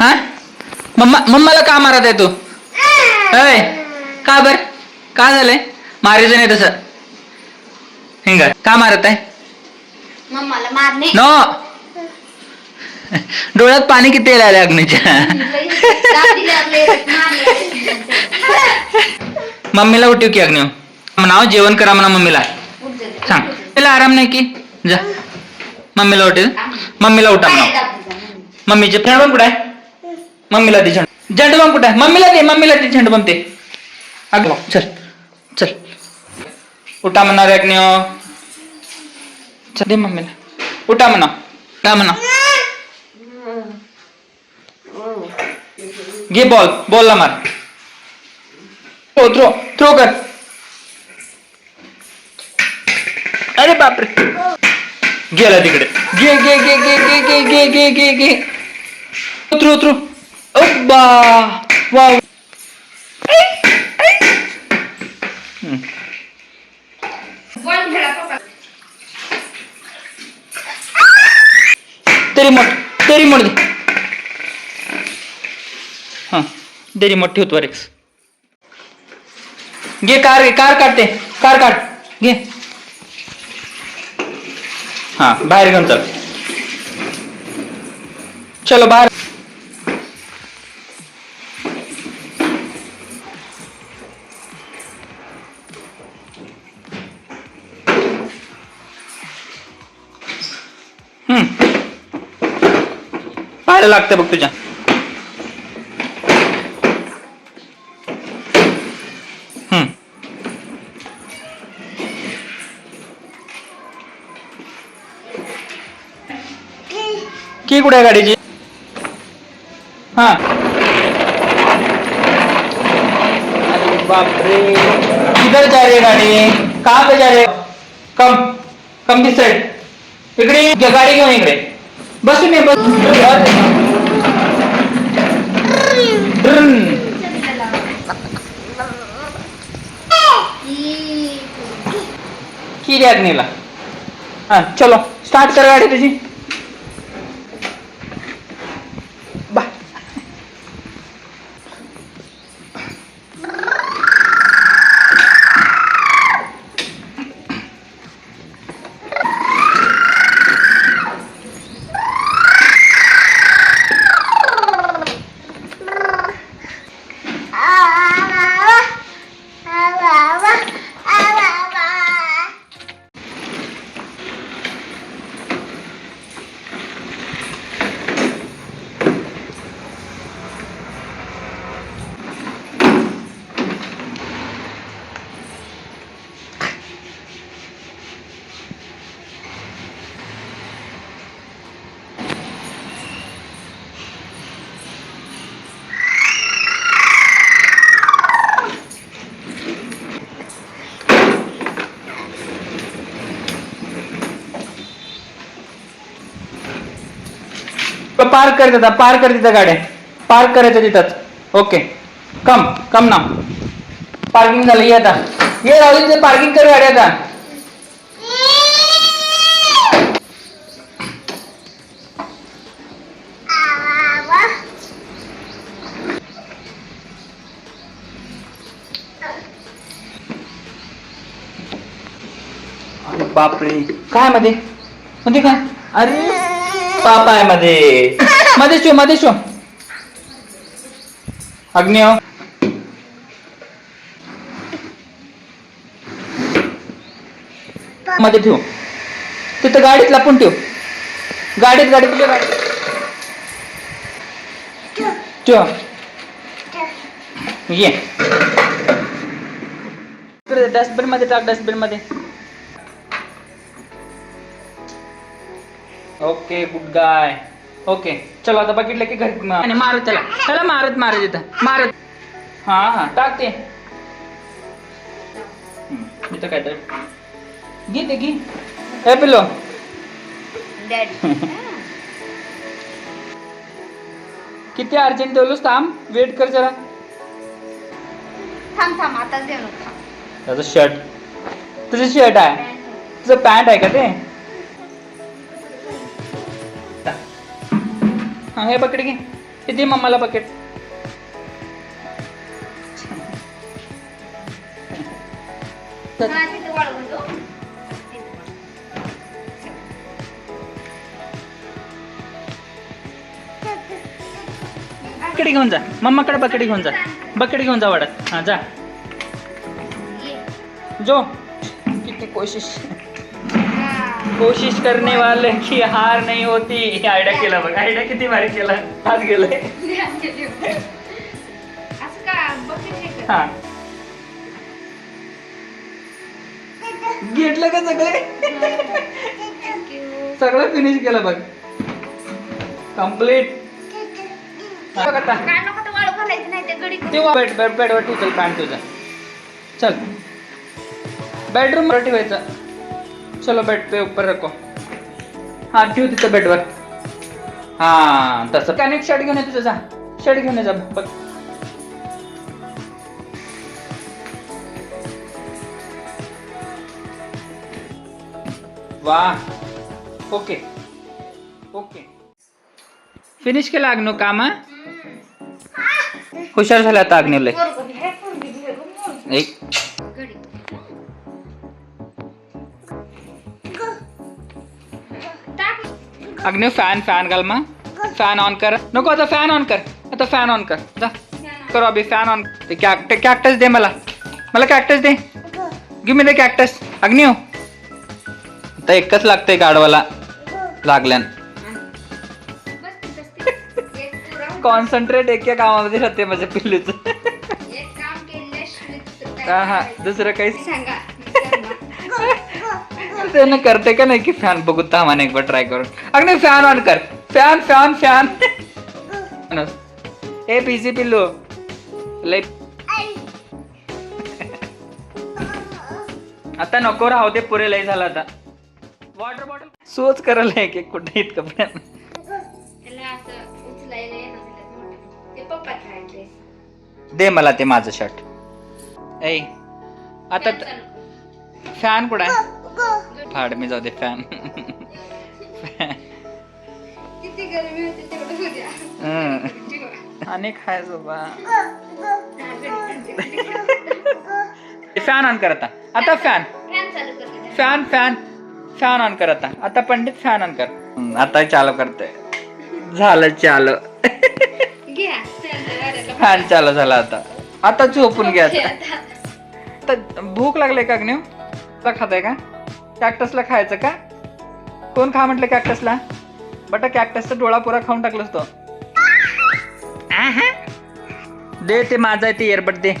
हा? मम्मा मम्माला का मारत आहे तू? अय का बर? का झालंय? मारायचं नाही तसं. हिंगा का मारत आहे? नो. डोळ्यात पाणी किती आलं अग्नीच्या. मम्मीला उठीव की अग्नी. म्हणाव जेवण करा म्हणा मम्मीला. सांग. तिला आराम नाही की? जा. मम्मीला उठेल मम्मीला उठा म्हणा मम्मी. मम्मीचे झेंडू कुठे आहे? मम्मीला दे झेंडू. झेंडू बम कुठे आहे? मम्मीला दे मम्मीला दे झेंडू बम ते अगं चल चल. उठा म्हणा रे अग्निओ चल, दे मम्मीला. उठा म्हणा. उठा म्हणा. घे बॉल बॉलला मार. थ्रो थ्रो थ्रो कर. अरे बापरे. गेला तिकडे. घे घे घे घे घे घे घे घे घे. घे उतरू उतरू. अब्बा वाव. बॉल खेळा पप्पा. ते रिमोट ते रिमोट दे. हा दे रिमोट ठेवतो रेक्स घे कार घे कार काढते. कार काढ. घे. हा बाहेर घेऊन चल. चलो बाहेर. पाहायला लागतं बघ तुझ्या. हम्म. की कुठे आहे गाडीची? हा. बापरे. किधर जा रही है गाड़ी? कहाँ पे जा रहे हो? Come come this side. इकडे गाडी घेऊन इकडे? बस मी बस. ड्रन. नेला हा चलो स्टार्ट कर गाडी तुझी Ah! पार्क कर देता पार्क कर तिथं गाड्या. पार्क करायचं तिथंच. ओके कम कम ना पार्किंग झालं ये आता. ये राहू तिथे पार्किंग कर गाडी आता. बापरे. काय मध्ये? मध्ये काय? अरे पाप आहे मध्ये मध्ये शो मध्ये शो अग्नियो मध्ये ठेव. तिथं गाडीत लपून ठेव. गाडीत गाडीत, तुझ्या गाडीत. ठेव. ये. डस्टबिन मध्ये टाक डस्टबिन मध्ये ओके गुड गाय ओके चलो आता बघितलं की घरी मा- आणि मारत त्याला. त्याला मारत मारत इथं. मारत. हा हा टाक ते हम्म, इथं काय तर. घे ते घे. ए पिलो डॅडी किती अर्जंट ठेवलोस थांब वेट कर जरा. थांब थांब आताच देऊ नको त्याचं शर्ट तुझं शर्ट आहे. तुझं पॅन्ट आहे का ते? हा हे पकड घे किती मम्माला बकेट बकेट घेऊन जा. मम्माकडे बकेट घेऊन जा. बकेट घेऊन जा वाडत. हा जा. जो. किती कोशिश. कोशिश करने वाले की हार नहीं होती. आयडिया केला बघ. आयडिया किती भारी केला. हात गेलाय हे. हा. घेतलं का सगळे. सगळं फिनिश केलं बघ. कंप्लीट बेड बेड बेडवर ठेव चल पॅन्ट तुझा. चल. बेडरूम वर ठेवायचं. चलो बेड पे ऊपर रखो। हा ठेव तिथं बेडवर हा तसं एक शर्ट घेऊन ये तुझं जा. शर्ट घेऊन ये जा. बघ. वा ओके. ओके. फिनिश केलं अग्नू काम हा? हुशार झाला आता अग्नीला. एक अग्नि फॅन फॅन घाल मा फॅन ऑन कर. नको आता फॅन ऑन कर. आता फॅन ऑन कर. जा. करो अभि फॅन ऑन ते कॅक ते कॅक्टस दे मला. मला कॅक्टस दे. गिव मी दे कॅक्टस अग्नि हो. आता एकच लागतंय गाडवाला लागल्यान. कॉन्सन्ट्रेट एका कामामध्ये राहते माझ्या पिल्लूच. हा हा? दुसरं काही? सांगा. त्यानं करते का नाही की फॅन बघू थांबाने एक बार ट्राय करून अग्नि फॅन ऑन कर। फॅन फॅन फॅन ए पीसी पिल्लू। लय आता नको राहू दे पुरे लय झालं आता. वॉटर बॉटल सोच करायला एक एक कुठे इतकं पण दे मला ते माझं शर्ट ऐ आता फॅन कुठं आहे? फाड मी जाऊ दे फॅन किती गरमी होती तेवढं होऊ द्या ठेवा. अनेक खायचं बा गडी, गडी, गडी. फॅन ऑन कर आता आता फॅन फॅन चालू कर गड्या. फॅन फॅन फॅन ऑन कर आता आता पंडित फॅन ऑन कर हम्म, आता चालू करतोय झालं चालू घ्या फॅनच्या वाऱ्याला फॅन चालू झाला आता आता झोपून घ्या आता आता. आता भूक लागले का अग्निव तुला खाताय का कॅक्टसला खायचं का? कोण खा म्हटलं कॅक्टसला बटा कॅक्टसचा डोळा पुरा खाऊन टाकलास तो. आहा. दे ते माझा आहे ते एअरबड दे.